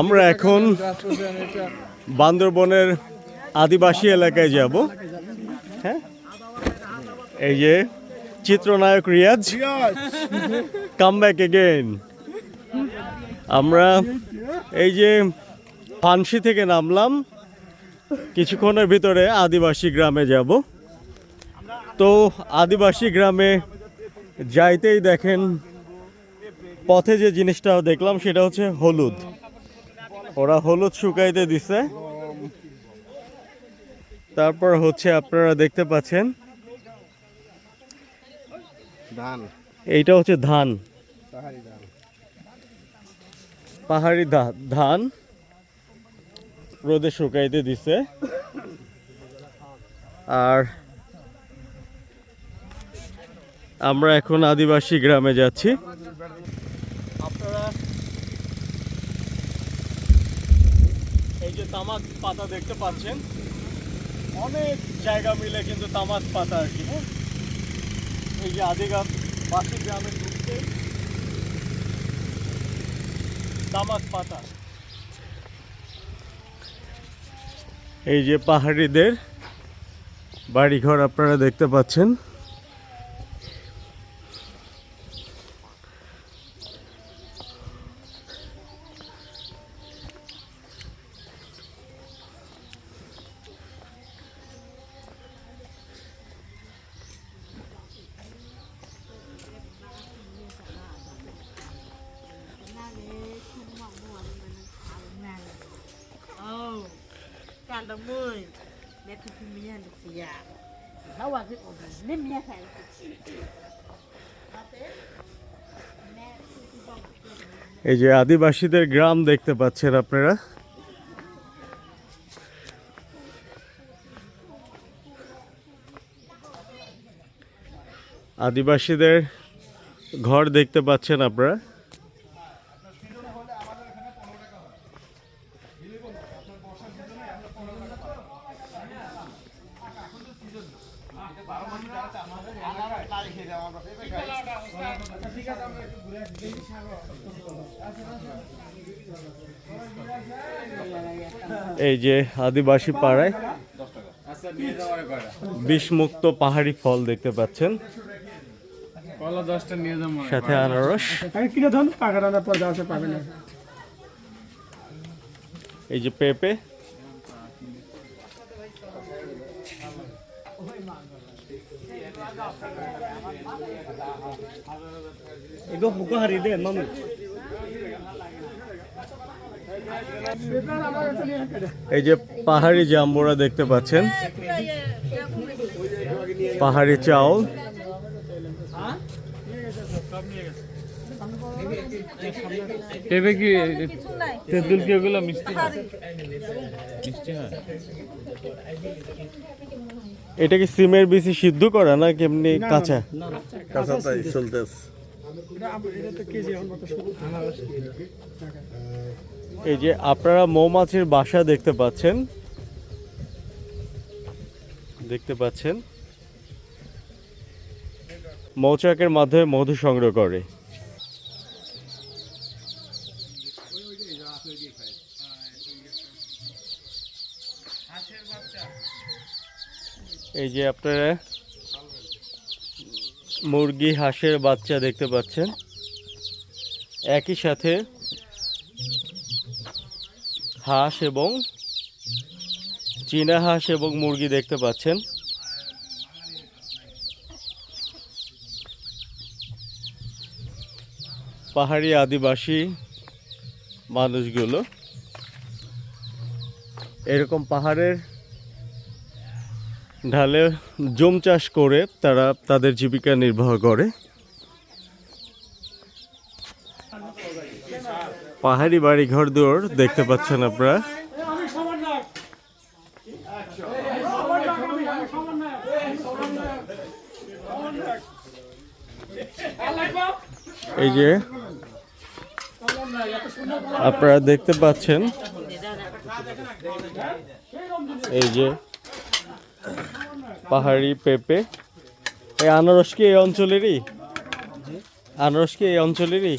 আমরা এখন বান্দরবনের আদিবাসী এলাকায় যাব। হ্যাঁ? এই যে চিত্রনায়ক রিয়াজ। কাম ব্যাক এগেইন আমরা এই যে পানসি থেকে নামলাম কিছুক্ষণের ভিতরে আদিবাসী গ্রামে যাব। তো আদিবাসী গ্রামে যাইতেই দেখেন পথে যে জিনিসটা দেখলাম সেটা হচ্ছে হলুদ। ওরা হলুদ শুকাইতে দিছে। তারপর হচ্ছে আপনারা দেখতে পাচ্ছেন। ধান। এইটা হচ্ছে ধান। পাহাড়ি ধান। ধান রোদে শুকাইতে দিছে। আর আমরা এখন আদিবাসী গ্রামে যাচ্ছি। আপনারা এই যে তামাক পাতা দেখতে পাচ্ছেন, অনেক জায়গা মিলে কিন্তু তামাক পাতা আর কি হ্যাঁ? এই যে আদিবাসী গ্রামে ঢুকতে তামাক পাতা। এই যে পাহাড়িদের বাড়িঘর আপনারা দেখতে পাচ্ছেন। Cada mãe, mete o pimenta do fiar. Não há de nem minha cara. এই যে আদিবাসীদের গ্রাম দেখতে পাচ্ছেন আপনারা আদিবাসীদের ঘর দেখতে পাচ্ছেন আপনারা এই যে আদিবাসী পাড়ায় বিষমুক্ত পাহাড়ি ফল দেখতে পাচ্ছেন। সাথে আনারস। আমি কিনে ধরুন পাকা পর যাওয়া পাবে না। এই যে পেঁপে। এগো হারি দে মামু। এই যে পাহাড়ি জাম্বুরা দেখতে পাচ্ছেন পাহাড়ি চাউল। পেঁপে কি তেঁতুল কি ওগুলো মিষ্টি? মিষ্টি হয় এটা কি সিমের বেশি সিদ্ধ করা না কেমনি কাঁচা? কাঁচা তাই চলতেছে। এই যে আপনারা মৌমাছির বাসা দেখতে পাচ্ছেন। দেখতে পাচ্ছেন। মৌচাকের মাধ্যমে মধু সংগ্রহ করে। এই যে আপনারা মুরগি, হাঁসের বাচ্চা দেখতে পাচ্ছেন। একই সাথে হাঁস এবং চীনা হাঁস এবং মুরগি দেখতে পাচ্ছেন। পাহাড়ি আদিবাসী মানুষগুলো এরকম পাহাড়ের ঢালে জম চাষ করে তারা তাদের জীবিকা নির্বাহ করে। পাহাড়ি বাড়ি ঘর দুয়ার দেখতে পাচ্ছেন আপনারা। এই যে আপনারা দেখতে পাচ্ছেন। এই যে পাহাড়ি পেঁপে। এই আনারস কি এই অঞ্চলেরই? আনারস কি এই অঞ্চলেরই?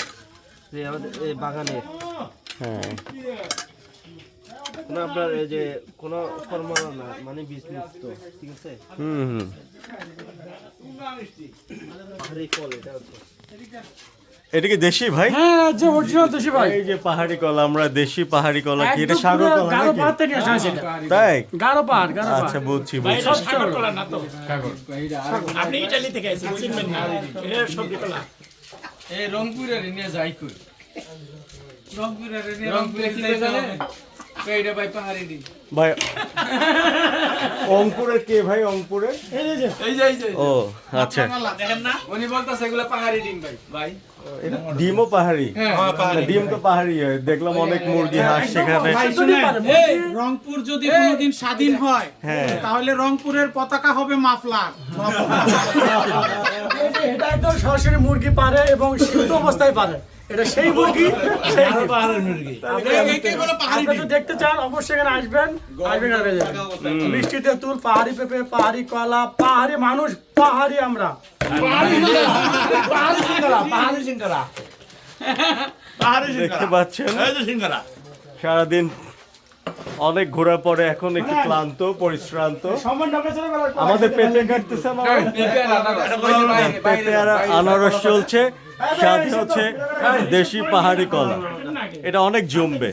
বাগানের। হ্যাঁ। আপনার এই যে কোনো ফর্মুলা না মানে বীজ মুক্ত ঠিক আছে? হুম হুম। পাহাড়ি ফল এটা এটা কি দেশি ভাই? হ্যাঁ যে অরিজিনাল দেশি ভাই। এই যে পাহাড়ি কলা আমরা দেশি পাহাড়ি কলা কি? এটা সাগর কলা গাঢ় পাহাড় থেকে আসা হয়েছে তাই গাঢ় পাহাড়। গাঢ় পাহাড় আচ্ছা বুঝছি বুঝছি। আপনি ইতালি থেকে এসেছেন চিনবেন না। এটা সবজি কলা। এই রংপুরের নিয়ে যাই কই? রংপুরের নিয়ে রংপুরে কি জানে কইরা ভাই পাহাড়ি দিন ভাই অঙ্কুরের কে ভাই অঙ্কুরের এই যে এই যে। ও আচ্ছা। উনি বলতাছে এগুলা পাহাড়ি ডিম ভাই। ভাই ডিমও পাহাড়ি? হ্যাঁ। ডিম তো পাহাড়ি দেখলাম অনেক মুরগি হাঁস সেখানে রংপুর যদি কোনোদিন স্বাধীন হয় হ্যাঁ। তাহলে রংপুরের পতাকা হবে মাফলার। এটা- এটা একদম সরাসরি মুরগি পারে এবং সিদ্ধ অবস্থায় পারে। এটা সেই মুরগি সেই পাহাড়ের মুরগি। আপনি যদি দেখতে চান অবশ্যই এখানে আসবেন আসবেন আর মিষ্টি তেঁতুল পাহাড়ি পেঁপে পাহাড়ি কলা পাহাড়ি মানুষ পাহাড়ি আমরা। পাহাড়ি দেখতে পাচ্ছেন? সারাদিন অনেক ঘোরার পরে এখন একটু ক্লান্ত পরিশ্রান্ত। আমাদের পেঁপে কাটতেছে পেঁপে আর আনারস চলছে। সাথে হচ্ছে দেশি পাহাড়ি কলা। এটা অনেক জমবে।